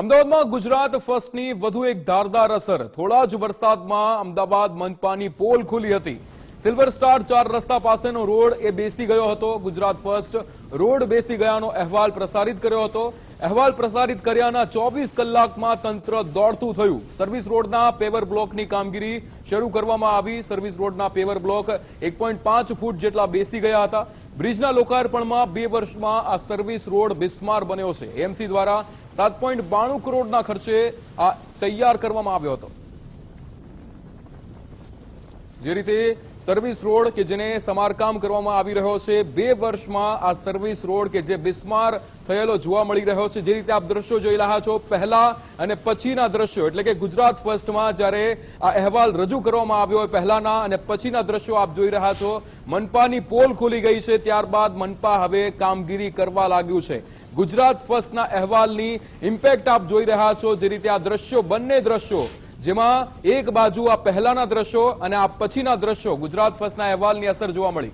અમદાવાદમાં ગુજરાત ફર્સ્ટની વધુ એક ધારદાર અસર. થોડા જ વરસાદમાં અમદાવાદ મનપાની પોલ ખુલી હતી. સિલ્વર સ્ટાર ચાર રસ્તા પાસેનો રોડ એ બેસી ગયો હતો. ગુજરાત ફર્સ્ટ રોડ બેસી ગયાનો અહેવાલ પ્રસારિત કર્યો હતો. અહેવાલ પ્રસારિત કર્યાના ચોવીસ કલાકમાં તંત્ર દોડતું થયું. સર્વિસ રોડના પેવર બ્લોકની કામગીરી શરૂ કરવામાં આવી. સર્વિસ રોડના પેવર બ્લોક એક ફૂટ જેટલા બેસી ગયા હતા. બ્રિજના લોકાર્પણમાં બે વર્ષમાં આ સર્વિસ રોડ બિસ્માર બન્યો છે. એમસી દ્વારા સાત કરોડના ખર્ચે આ તૈયાર કરવામાં આવ્યો હતો. જે રીતે સર્વિસ રોડ કે જેને સમારકામ કરવામાં આવી રહ્યો છે, બે વર્ષમાં આ સર્વિસ રોડ કે જે બિસ્માર થયેલો જોવા મળી રહ્યો છે, જે રીતે આપ દ્રશ્યો જોઈ રહ્યા છો, પહેલા અને પછીના દ્રશ્યો, એટલે કે ગુજરાત ફર્સ્ટમાં જ્યારે આ અહેવાલ રજૂ કરવામાં આવ્યો હોય પહેલાના અને પછીના દ્રશ્યો આપ જોઈ રહ્યા છો, મનપાની પોલ ખોલી ગઈ છે, ત્યારબાદ મનપા હવે કામગીરી કરવા લાગ્યું છે. ગુજરાત ફર્સ્ટના અહેવાલની ઇમ્પેક્ટ આપ જોઈ રહ્યા છો, જે રીતે આ દ્રશ્યો, બંને દ્રશ્યો જેમાં એક બાજુ આ પહેલાના દ્રશ્યો અને આ પછીના દ્રશ્યો ગુજરાત ફર્સ્ટના અહેવાલની અસર જોવા મળી.